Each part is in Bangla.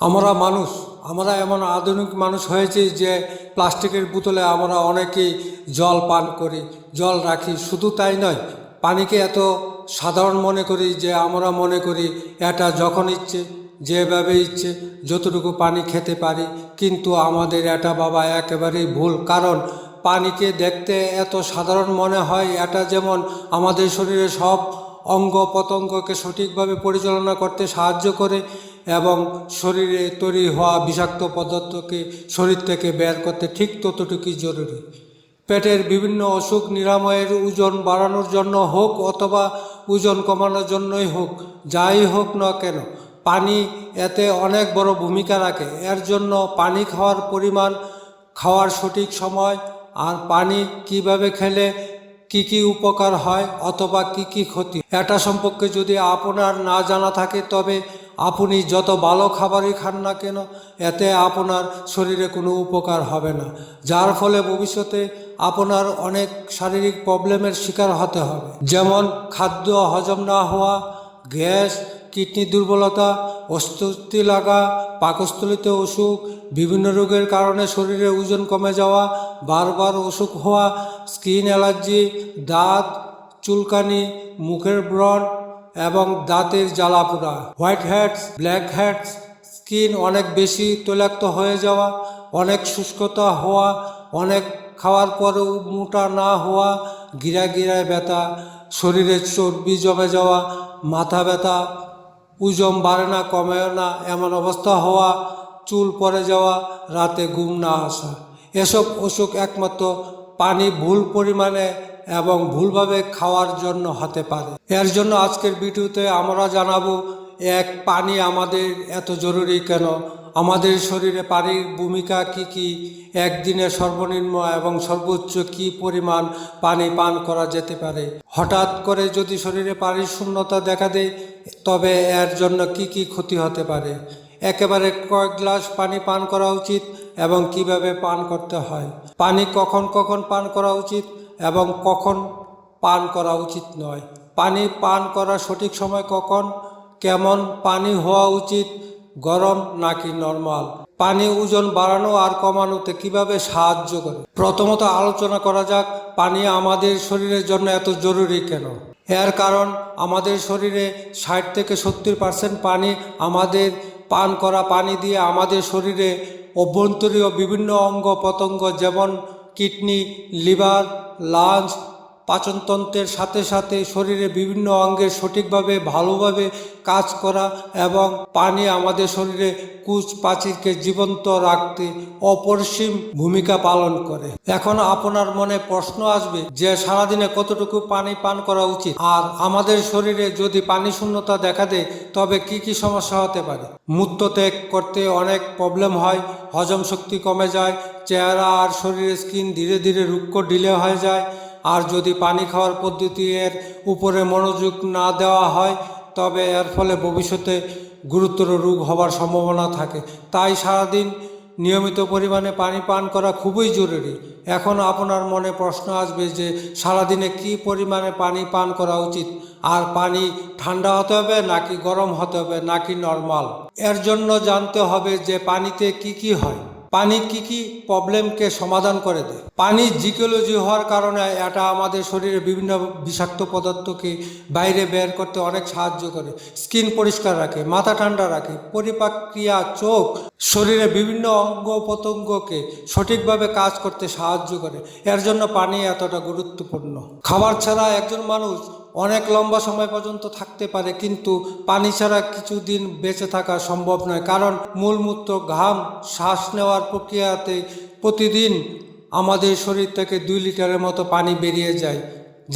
আমরা মানুষ, আমরা এমন আধুনিক মানুষ হয়েছি যে প্লাস্টিকের বোতলে আমরা অনেকেই জল পান করি, জল রাখি। শুধু তাই নয়, পানিকে এত সাধারণ মনে করি যে আমরা মনে করি এটা যখন ইচ্ছে, যেভাবে ইচ্ছে, যতটুকু পানি খেতে পারি। কিন্তু আমাদের এটা বাবা একেবারেই ভুল, কারণ পানিকে দেখতে এত সাধারণ মনে হয়, এটা যেমন আমাদের শরীরে সব অঙ্গ প্রত্যঙ্গকে সঠিকভাবে পরিচালনা করতে সাহায্য করে এবং শরীরে তৈরি হওয়া বিষাক্ত পদার্থকে শরীর থেকে বের করতে ঠিক ততটুকুই জরুরি। পেটের বিভিন্ন অসুখ নিরাময়ের ওজন বাড়ানোর জন্য হোক অথবা ওজন কমানোর জন্যই হোক, যাই হোক না কেন, পানি এতে অনেক বড় ভূমিকা রাখে। এর জন্য পানি খাওয়ার পরিমাণ খাওয়ার সঠিক সময় আর পানি কীভাবে খেলে কি কি উপকার হয় অথবা কি কি ক্ষতি, এটা সম্পর্কে যদি আপনার না জানা থাকে তবে আপনি যত ভালো খাবারই খান না কেন, এতে আপনার শরীরে কোনো উপকার হবে না। যার ফলে ভবিষ্যতে আপনার অনেক শারীরিক প্রবলেমের শিকার হতে হবে। যেমন খাদ্য হজম না হওয়া, গ্যাস, কিডনি দুর্বলতা, অস্বস্তি লাগা, পাকস্থলিতে অসুখ, বিভিন্ন রোগের কারণে শরীরে ওজন কমে যাওয়া, বারবার অসুখ হওয়া, স্কিন অ্যালার্জি, দাঁত, চুলকানি, মুখের ব্রণ এবং দাঁতের জ্বালাপোড়া white heads, black heads, skin অনেক বেশি তৈলাক্ত হয়ে যাওয়া, অনেক শুষ্কতা হওয়া, অনেক খাওয়ার পরেও মোটা না হওয়া গিরা গিরায় ব্যথা, শরীরে চর্বি জমে যাওয়া, মাথা ব্যথা উজম বাড়ে না, কমে না, এমন অবস্থা হওয়া, চুল পড়ে যাওয়া, রাতে ঘুম না আসা। এসব অসুখ একমাত্র পানি ভুল পরিমাণে এবং ভুলভাবে খাওয়ার জন্য হতে পারে। এর জন্য আজকের ভিডিওতে আমরা জানাব, এক পানি আমাদের এত জরুরি কেন? আমাদের শরীরে পানির ভূমিকা কি কি? একদিনে সর্বনিম্ন এবং সর্বোচ্চ কি পরিমাণ পানি পান করা যেতে পারে? হঠাৎ করে যদি শরীরে পানির শূন্যতা দেখা দেয়, তবে এর জন্য কি কি ক্ষতি হতে পারে? একেবারে কয়েক গ্লাস পানি পান করা উচিত এবং কীভাবে পান করতে হয়? পানি কখন কখন পান করা উচিত? এবং কখন পান করা উচিত নয়। পানি পান করার সঠিক সময় কখন, কেমন পানি হওয়া উচিত, গরম নাকি নর্মাল? পানি ওজন বাড়ানো আর কমানোতে কীভাবে সাহায্য করে? প্রথমত আলোচনা করা যাক, পানি আমাদের শরীরের জন্য এত জরুরি কেন? এর কারণ, আমাদের শরীরে ষাট থেকে সত্তর পার্সেন্ট পানি আমাদের পান করা পানি দিয়ে আমাদের শরীরে অভ্যন্তরীণ বিভিন্ন অঙ্গ প্রত্যঙ্গ যেমন কিডনি লিভার লাঞ্চ পাচনতন্ত্রের সাথে সাথে শরীরে বিভিন্ন অঙ্গের সঠিকভাবে, ভালোভাবে কাজ করা এবং পানি আমাদের শরীরে কুচ পাচিরকে জীবন্ত রাখতে অপরিসীম ভূমিকা পালন করে। এখন আপনার মনে প্রশ্ন আসবে যে সারাদিনে কতটুকু পানি পান করা উচিত? আর আমাদের শরীরে যদি পানি শূন্যতা দেখা দেয়, তবে কি কি সমস্যা হতে পারে? মূত্র ত্যাগ করতে অনেক প্রবলেম হয়, হজম শক্তি কমে যায়, চেহারা আর শরীরের স্কিন ধীরে ধীরে রুক্ষ ঢিলে হয়ে যায় আর যদি পানি খাওয়ার পদ্ধতি এর উপরে মনোযোগ না দেওয়া হয়, তবে এর ফলে ভবিষ্যতে গুরুতর রোগ হবার সম্ভাবনা থাকে। তাই সারাদিন নিয়মিত পরিমাণে পানি পান করা খুবই জরুরি। এখন আপনার মনে প্রশ্ন আসবে যে, সারাদিনে কি পরিমাণে পানি পান করা উচিত? আর পানি ঠান্ডা হতে হবে নাকি গরম হতে হবে নাকি নর্মাল? এর জন্য জানতে হবে যে পানিতে কি কি হয়। পানি কি কি প্রবলেমকে সমাধান করে দেয়? পানি জিকোলজি হওয়ার কারণে এটা আমাদের শরীরে বিভিন্ন বিষাক্ত পদার্থকে বাইরে বের করতে অনেক সাহায্য করে। স্কিন পরিষ্কার রাখে, মাথা ঠান্ডা রাখে পরিপাক্রিয়া চোখ, শরীরে বিভিন্ন অঙ্গ প্রত্যঙ্গকে সঠিকভাবে কাজ করতে সাহায্য করে। এর জন্য পানি এতটা গুরুত্বপূর্ণ। খাবার ছাড়া একজন মানুষ অনেক লম্বা সময় পর্যন্ত থাকতে পারে, কিন্তু পানি ছাড়া কিছুদিন বেঁচে থাকা সম্ভব নয়। কারণ মূলমূত্র, ঘাম, শ্বাস নেওয়ার প্রক্রিয়াতে প্রতিদিন আমাদের শরীর থেকে দুই লিটারের মতো পানি বেরিয়ে যায়,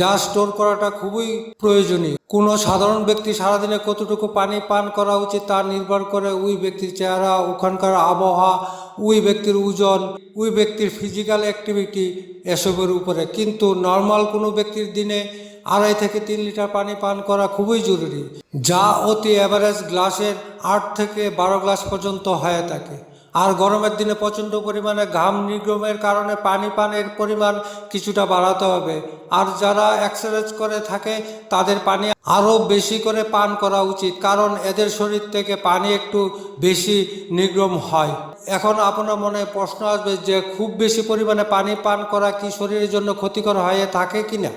যা স্টোর করাটা খুবই প্রয়োজনীয়। কোনো সাধারণ ব্যক্তি সারাদিনে কতটুকু পানি পান করা উচিত তা নির্ভর করে ওই ব্যক্তির চেহারা, ওখানকার আবহাওয়া, ওই ব্যক্তির ওজন, ওই ব্যক্তির ফিজিক্যাল অ্যাক্টিভিটি এসবের উপরে। কিন্তু নর্মাল কোনো ব্যক্তির দিনে আড়াই থেকে তিন লিটার পানি পান করা খুবই জরুরি, যা অতি অ্যাভারেজ গ্লাসের আট থেকে বারো গ্লাস পর্যন্ত হয়ে থাকে। আর গরমের দিনে প্রচণ্ড পরিমাণে ঘাম নির্গমের কারণে পানি পানের পরিমাণ কিছুটা বাড়াতে হবে। আর যারা এক্সারসাইজ করে থাকে, তাদের পানি আরও বেশি করে পান করা উচিত, কারণ এদের শরীর থেকে পানি একটু বেশি নির্গম হয়। এখন আপনার মনে প্রশ্ন আসবে যে, খুব বেশি পরিমাণে পানি পান করা কি শরীরের জন্য ক্ষতিকর হয়ে থাকে কিনা?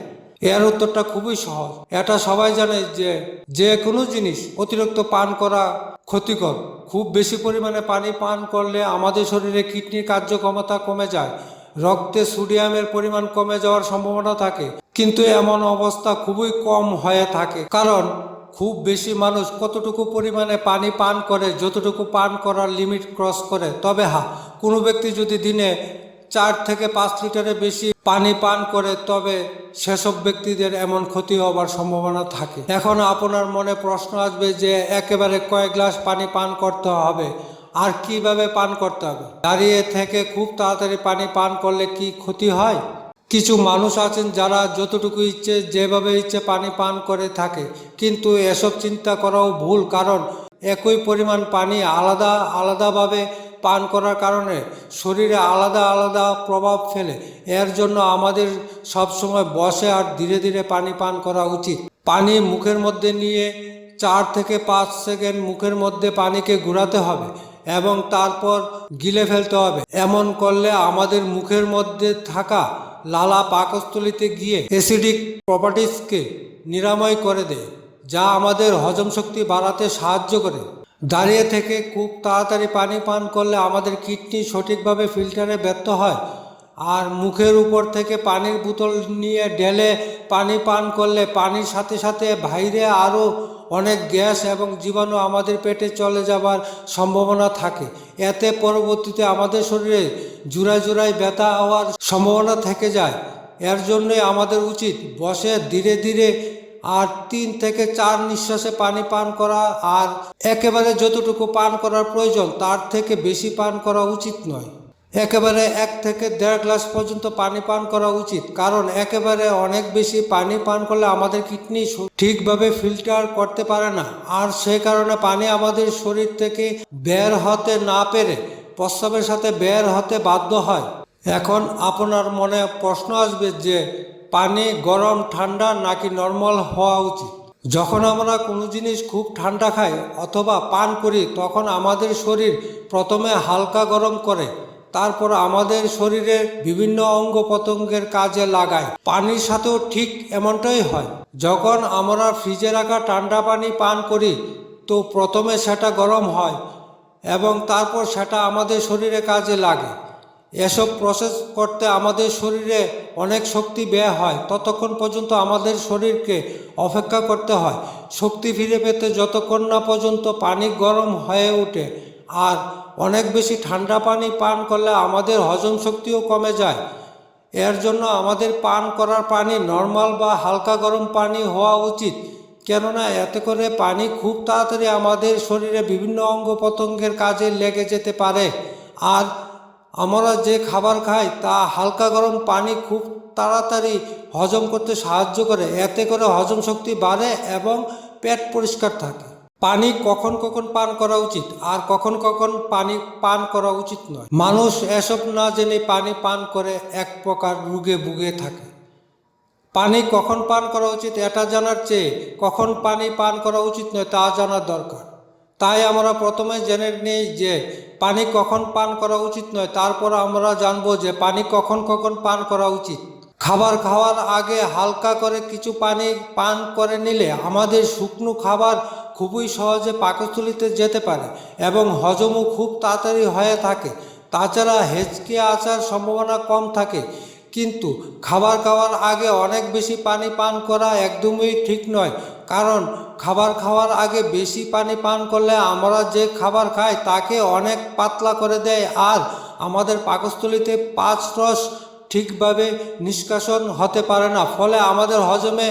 এর উত্তরটা খুবই সহজ। এটা সবাই জানে যে যে কোনো জিনিস অতিরিক্ত পান করা ক্ষতিকর। খুব বেশি পরিমাণে পানি পান করলে আমাদের শরীরে কিডনির কার্যক্ষমতা কমে যায়, রক্তে সোডিয়ামের পরিমাণ কমে যাওয়ার সম্ভাবনা থাকে। কিন্তু এমন অবস্থা খুবই কম হয়ে থাকে। কারণ খুব বেশি মানুষ কতটুকু পরিমাণে পানি পান করে, যতটুকু পান করার লিমিট ক্রস করে। তবে হ্যাঁ কোনো ব্যক্তি যদি দিনে চার থেকে পাঁচ লিটারের বেশি পানি পান করে তবে সেসব ব্যক্তিদের এমন ক্ষতি হবার সম্ভাবনা থাকে। এখন আপনার মনে প্রশ্ন আসবে যে একেবারে কয়েক গ্লাস পানি পান করতে হবে? আর কীভাবে পান করতে হবে? দাঁড়িয়ে থেকে খুব তাড়াতাড়ি পানি পান করলে কি ক্ষতি হয়? কিছু মানুষ আছেন যারা যতটুকু ইচ্ছে, যেভাবে ইচ্ছে পানি পান করে থাকে। কিন্তু এসব চিন্তা করাও ভুল, কারণ একই পরিমাণ পানি আলাদা আলাদাভাবে পান করার কারণে শরীরে আলাদা আলাদা প্রভাব ফেলে। এর জন্য আমাদের সবসময় বসে আর ধীরে ধীরে পানি পান করা উচিত। পানি মুখের মধ্যে নিয়ে চার থেকে পাঁচ সেকেন্ড মুখের মধ্যে পানিকে ঘোরাতে হবে এবং তারপর গিলে ফেলতে হবে। এমন করলে আমাদের মুখের মধ্যে থাকা লালা পাকস্থলিতে গিয়ে অ্যাসিডিক প্রপার্টিসকে নিরাময় করে দেয়। যা আমাদের হজম শক্তি বাড়াতে সাহায্য করে। দাঁড়িয়ে থেকে খুব তাড়াতাড়ি পানি পান করলে আমাদের কিডনি সঠিকভাবে ফিল্টারে ব্যর্থ হয় আর মুখের উপর থেকে পানির বোতল নিয়ে ঢেলে পানি পান করলে পানির সাথে সাথে বাইরে আরও অনেক গ্যাস এবং জীবাণু আমাদের পেটে চলে যাবার সম্ভাবনা থাকে। এতে পরবর্তীতে আমাদের শরীরে জোড়ায় জোড়ায় ব্যথা হওয়ার সম্ভাবনা থেকে যায়। এর জন্যই আমাদের উচিত বসে ধীরে ধীরে আর তিন থেকে চার নিঃশ্বাসে পানি পান করা আর একেবারে যতটুকু পান করার প্রয়োজন, তার থেকে বেশি পান করা উচিত নয়। একেবারে এক থেকে দেড় গ্লাস পর্যন্ত পানি পান করা উচিত, কারণ একেবারে অনেক বেশি পানি পান করলে আমাদের কিডনি ঠিকভাবে ফিল্টার করতে পারে না। আর সে কারণে পানি আমাদের শরীর থেকে বের হতে না পেরে প্রস্রাবের সাথে বের হতে বাধ্য হয়। এখন আপনার মনে প্রশ্ন আসবে যে পানি, গরম, ঠান্ডা নাকি নর্মাল হওয়া উচিত? যখন আমরা কোনো জিনিস খুব ঠান্ডা খাই অথবা পান করি, তখন আমাদের শরীর প্রথমে হালকা গরম করে, তারপর আমাদের শরীরের বিভিন্ন অঙ্গ প্রত্যঙ্গের কাজে লাগায়। পানির সাথেও ঠিক এমনটাই হয়। যখন আমরা ফ্রিজে রাখা ঠান্ডা পানি পান করি, তো প্রথমে সেটা গরম হয় এবং তারপর সেটা আমাদের শরীরে কাজে লাগে। এসব প্রসেস করতে আমাদের শরীরে অনেক শক্তি ব্যয় হয়। ততক্ষণ পর্যন্ত আমাদের শরীরকে অপেক্ষা করতে হয়। শক্তি ফিরে পেতে যতক্ষণ না পর্যন্ত পানি গরম হয়ে ওঠে আর অনেক বেশি ঠান্ডা পানি পান করলে আমাদের হজম শক্তিও কমে যায়। এর জন্য আমাদের পান করার পানি নর্মাল বা হালকা গরম পানি হওয়া উচিত। কেননা এতে করে পানি খুব তাড়াতাড়ি আমাদের শরীরে বিভিন্ন অঙ্গ প্রত্যঙ্গের কাজে লেগে যেতে পারে। আর আমরা যে খাবার খাই তা হালকা গরম পানি খুব তাড়াতাড়ি হজম করতে সাহায্য করে। এতে করে হজম শক্তি বাড়ে এবং পেট পরিষ্কার থাকে। পানি কখন কখন পান করা উচিত আর কখন কখন পানি পান করা উচিত নয়। মানুষ এসব না জেনে পানি পান করে এক প্রকার রুগে বুগে থাকে। পানি কখন পান করা উচিত এটা জানার চেয়ে কখন পানি পান করা উচিত নয় তা জানার দরকার। তাই আমরা প্রথমে জেনে নিই যে পানি কখন পান করা উচিত নয়, তারপর আমরা জানব যে পানি কখন কখন পান করা উচিত। খাবার খাওয়ার আগে হালকা করে কিছু পানি পান করে নিলে আমাদের শুকনো খাবার খুবই সহজে পাকস্থলিতে যেতে পারে এবং হজমও খুব তাড়াতাড়ি হয়ে থাকে। তাছাড়া হেঁচকে আসার সম্ভাবনা কম থাকে, কিন্তু খাবার খাওয়ার আগে অনেক বেশি পানি পান করা একদমই ঠিক নয়। কারণ খাবার খাওয়ার আগে বেশি পানি পান করলে আমরা যে খাবার খাই তাকে অনেক পাতলা করে দেয় আর আমাদের পাকস্থলিতে পাঁচ রস ঠিকভাবে নিষ্কাশন হতে পারে না, ফলে আমাদের হজমে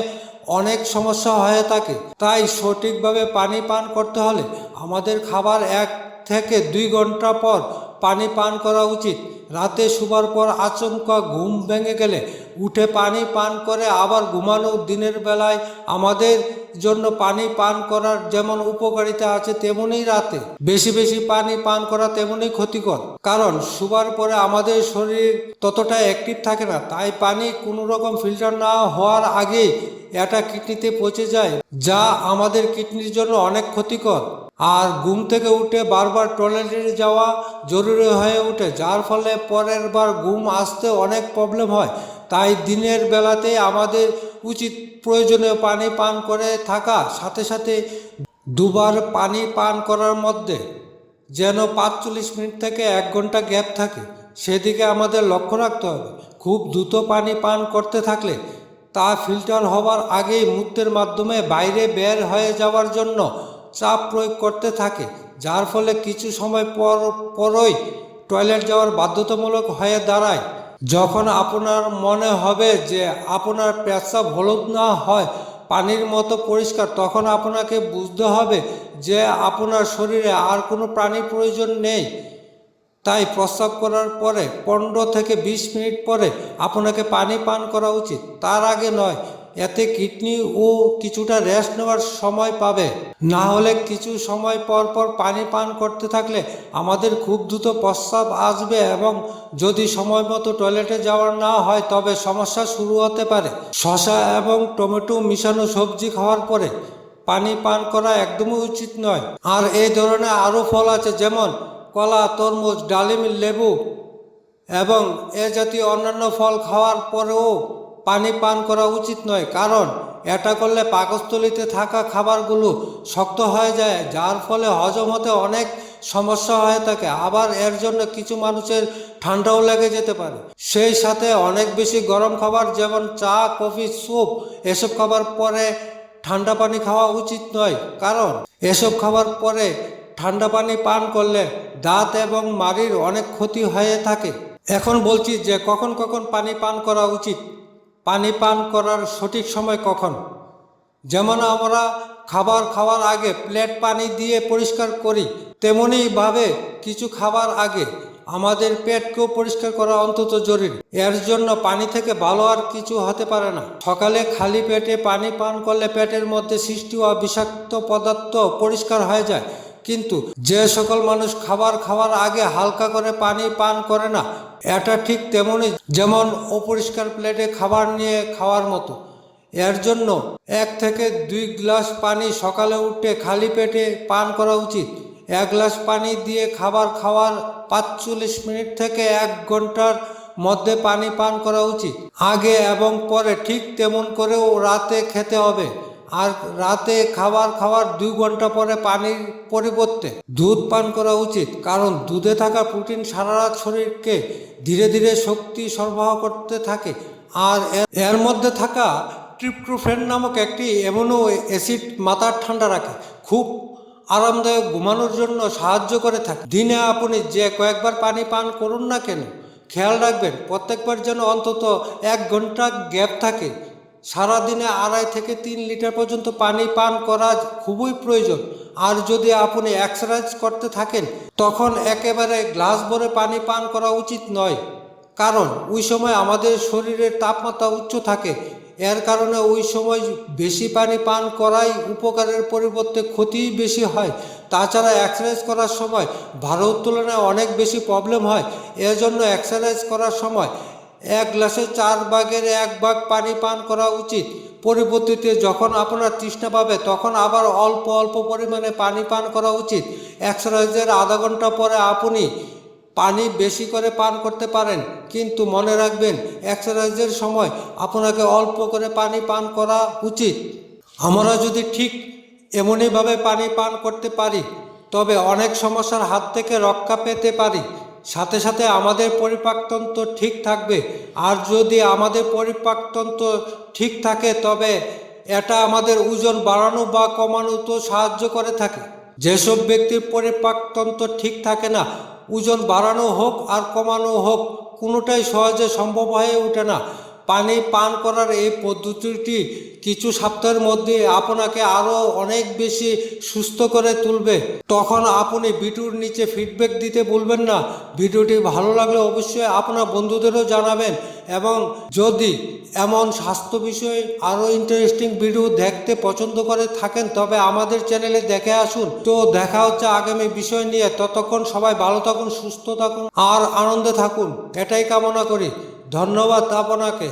অনেক সমস্যা হয়ে থাকে। তাই সঠিকভাবে পানি পান করতে হলে আমাদের খাবার এক থেকে দুই ঘণ্টা পর পানি পান করা উচিত। রাতে শুবার পর আচমকা ঘুম ভেঙে গেলে উঠে পানি পান করে আবার ঘুমানো দিনের বেলায় আমাদের জন্য পানি পান করার যেমন উপকারিতা আছে তেমনই রাতে। বেশি বেশি পানি পান করা তেমনই ক্ষতিকর। কারণ শুবার পরে আমাদের শরীর ততটা অ্যাক্টিভ থাকে না, তাই পানি কোনো রকম ফিল্টার না হওয়ার আগে এটা কিডনিতে পচে যায়, যা আমাদের কিডনির জন্য অনেক ক্ষতিকর। আর ঘুম থেকে উঠে বারবার টয়লেটে যাওয়া জরুরি হয়ে ওঠে, যার ফলে পরের বার ঘুম আসতে অনেক প্রবলেম হয়। তাই দিনের বেলাতে আমাদের উচিত প্রয়োজনীয় পানি পান করে থাকা, সাথে সাথে দুবার পানি পান করার মধ্যে যেন পাঁচচল্লিশ মিনিট থেকে এক ঘণ্টা গ্যাপ থাকে, সেদিকে আমাদের লক্ষ্য রাখতে হবে। খুব দ্রুত পানি পান করতে থাকলে তা ফিল্টার হবার আগেই মূত্রের মাধ্যমে বাইরে বের হয়ে যাওয়ার জন্য চাপ প্রয়োগ করতে থাকে, যার ফলে কিছু সময় পর, পরই টয়লেট যাওয়ার বাধ্যতামূলক হয়ে দাঁড়ায়। যখন আপনার মনে হবে যে আপনার পেশাব হলুদ না হয়, পানির মতো পরিষ্কার, তখন আপনাকে বুঝতে হবে যে আপনার শরীরে আর কোনো প্রাণীর প্রয়োজন নেই। তাই প্রস্রাব করার পরে পনেরো থেকে বিশ মিনিট পরে আপনাকে পানি পান করা উচিত। তার আগে নয় এতে কিডনি ও কিছুটা রেস্ট নেওয়ার সময় পাবে। না হলে কিছু সময় পর পর পানি পান করতে থাকলে আমাদের খুব দ্রুত প্রস্রাব আসবে এবং যদি সময় মতো টয়লেটে যাওয়ার না হয়, তবে সমস্যা শুরু হতে পারে। শশা এবং টমেটো মিশানো সবজি খাওয়ার পরে পানি পান করা একদমই উচিত নয়। আর এই ধরনের আরও ফল আছে, যেমন কলা, তরমুজ, ডালিম, লেবু এবং এ জাতীয় অন্যান্য ফল খাওয়ার পরেও পানি পান করা উচিত নয়, কারণ এটা করলে পাকস্থলিতে থাকা খাবারগুলো শক্ত হয়ে যায়, যার ফলে হজম হতে অনেক সমস্যা হয়ে থাকে। আবার এর জন্য কিছু মানুষের ঠান্ডাও লেগে যেতে পারে। সেই সাথে অনেক বেশি গরম খাবার যেমন চা, কফি, স্যুপ, এসব খাবার পরে ঠান্ডা পানি খাওয়া উচিত নয়, কারণ এসব খাবার পরে ঠান্ডা পানি পান করলে দাঁত এবং মাড়ির অনেক ক্ষতি হয়ে থাকে। এখন বলছি যে কখন কখন পানি পান করা উচিত? পানি পান করার সঠিক সময় কখন? যেমন আমরা খাবার খাওয়ার আগে প্লেট পানি দিয়ে পরিষ্কার করি তেমনইভাবে কিছু খাবার আগে আমাদের পেটকেও পরিষ্কার করা অন্তত জরুরি। এর জন্য পানি থেকে ভালো আর কিছু হতে পারে না। সকালে খালি পেটে পানি পান করলে পেটের মধ্যে সৃষ্টি হওয়া বিষাক্ত পদার্থ পরিষ্কার হয়ে যায়। কিন্তু যে সকল মানুষ খাবার খাওয়ার আগে হালকা করে পানি পান করে না, এটা ঠিক তেমনই যেমন অপরিষ্কার প্লেটে খাবার নিয়ে খাওয়ার মতো। এর জন্য এক থেকে দুই গ্লাস পানি সকালে উঠে খালি পেটে পান করা উচিত। এক গ্লাস পানি দিয়ে খাবার খাওয়ার পাঁচচল্লিশ মিনিট থেকে এক ঘণ্টার মধ্যে পানি পান করা উচিত। আগে এবং পরে ঠিক তেমন করেও রাতে খেতে হবে। আর রাতে খাবার খাওয়ার দুই ঘণ্টা পরে পানির পরিবর্তে দুধ পান করা উচিত। কারণ দুধে থাকা প্রোটিন সারা রাত শরীরকে ধীরে ধীরে শক্তি সরবরাহ করতে থাকে। আর এর- মধ্যে থাকা ট্রিপ্টোফেন নামক একটি এমনও অ্যাসিড মাথার ঠান্ডা রাখে। খুব আরামদায়ক ঘুমানোর জন্য সাহায্য করে থাকে। দিনে আপনি যে কয়েকবার পানি পান করুন না কেন, খেয়াল রাখবেন, প্রত্যেকবার যেন অন্তত এক ঘণ্টা গ্যাপ থাকে। সারাদিনে আড়াই থেকে তিন লিটার পর্যন্ত পানি পান করা খুবই প্রয়োজন। আর যদি আপনি এক্সারসাইজ করতে থাকেন, তখন একেবারে গ্লাস ভরে পানি পান করা উচিত নয়। কারণ, ওই সময় আমাদের শরীরের তাপমাত্রা উচ্চ থাকে। এর কারণে ওই সময় বেশি পানি পান করাই উপকারের পরিবর্তে ক্ষতিই বেশি হয়। তাছাড়া এক্সারসাইজ করার সময় ভারত তুলনায় অনেক বেশি প্রবলেম হয়। এর জন্য এক্সারসাইজ করার সময় এক গ্লাসে চার ভাগের এক ভাগ পানি পান করা উচিত। পরিবর্তিতে যখন আপনার তৃষ্ণা পাবে, তখন আবার অল্প অল্প পরিমাণে পানি পান করা উচিত। এক্সারসাইজের আধা ঘণ্টা পরে আপনি পানি বেশি করে পান করতে পারেন। কিন্তু মনে রাখবেন, এক্সারসাইজের সময় আপনাকে অল্প করে পানি পান করা উচিত। আমরা যদি ঠিক এমনইভাবে পানি পান করতে পারি, তবে অনেক সমস্যার হাত থেকে রক্ষা পেতে পারি। সাথে সাথে আমাদের পরিপাকতন্ত্র ঠিক থাকবে। আর যদি আমাদের পরিপাকতন্ত্র ঠিক থাকে, তবে এটা আমাদের ওজন বাড়ানো বা কমানো তো সাহায্য করে থাকে। যেসব ব্যক্তির পরিপাকতন্ত্র ঠিক থাকে না, ওজন বাড়ানো হোক আর কমানো হোক, কোনোটাই সহজে সম্ভব হয়ে ওঠে না। পানি পান করার এই পদ্ধতিটি কিছু সপ্তাহের মধ্যে আপনাকে আরও অনেক বেশি সুস্থ করে তুলবে। তখন আপনি ভিডিওর নিচে ফিডব্যাক দিতে ভুলবেন না। ভিডিওটি ভালো লাগলে অবশ্যই আপনার বন্ধুদেরও জানাবেন এবং যদি এমন স্বাস্থ্য বিষয়ে আরও ইন্টারেস্টিং ভিডিও দেখতে পছন্দ করে থাকেন, তবে আমাদের চ্যানেলে দেখে আসুন। তো দেখা হচ্ছে আগামী বিষয় নিয়ে। ততক্ষণ সবাই ভালো থাকুন, সুস্থ থাকুন আর আনন্দে থাকুন। এটাই কামনা করি। ধন্যবাদ আপনাকে